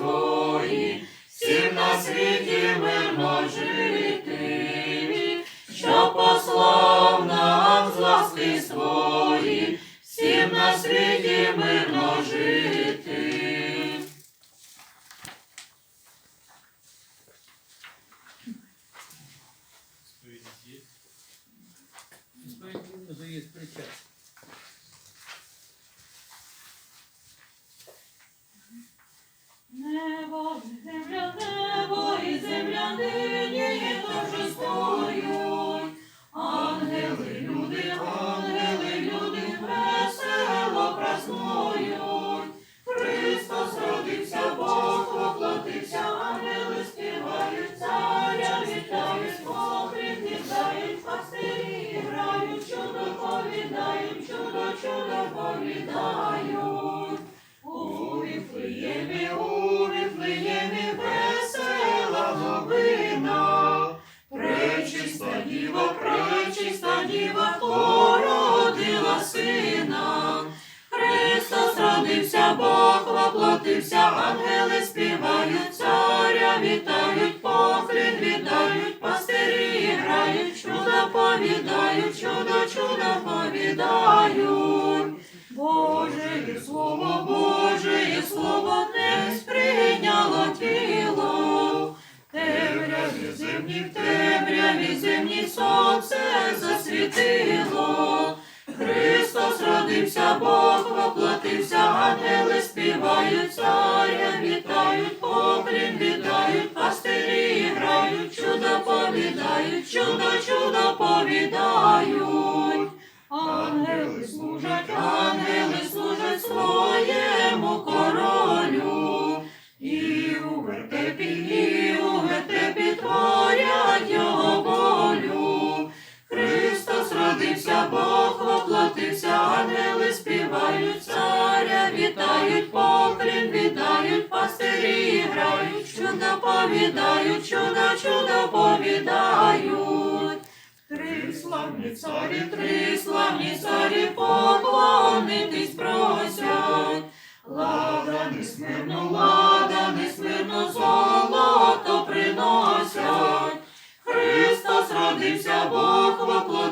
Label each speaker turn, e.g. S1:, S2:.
S1: свої, всім на світі мирно жити, що послав нам з ласки свої, всім на світі мирно жити.
S2: Сповідь є?
S3: Є
S1: повідають. У Віфлеємі, у Віфлеємі весела новина. Пречиста діва, пречиста діва, породила сина. Христос родився, Бог воплотився, ангели співають, царя вітають, поклін віддають, пастирі грають, чудо повідають, чудо, чудо повідають. Сонце засвітило. Христос родився, Бог воплотився, ангели співають, царя вітають, чудо повідають, чудо, чудо повідають. Три славні царі, три славні царі, поклонитись просять. Лада не смирно, лада не смирно, золото приносять. Христос родився, Бог воплотився.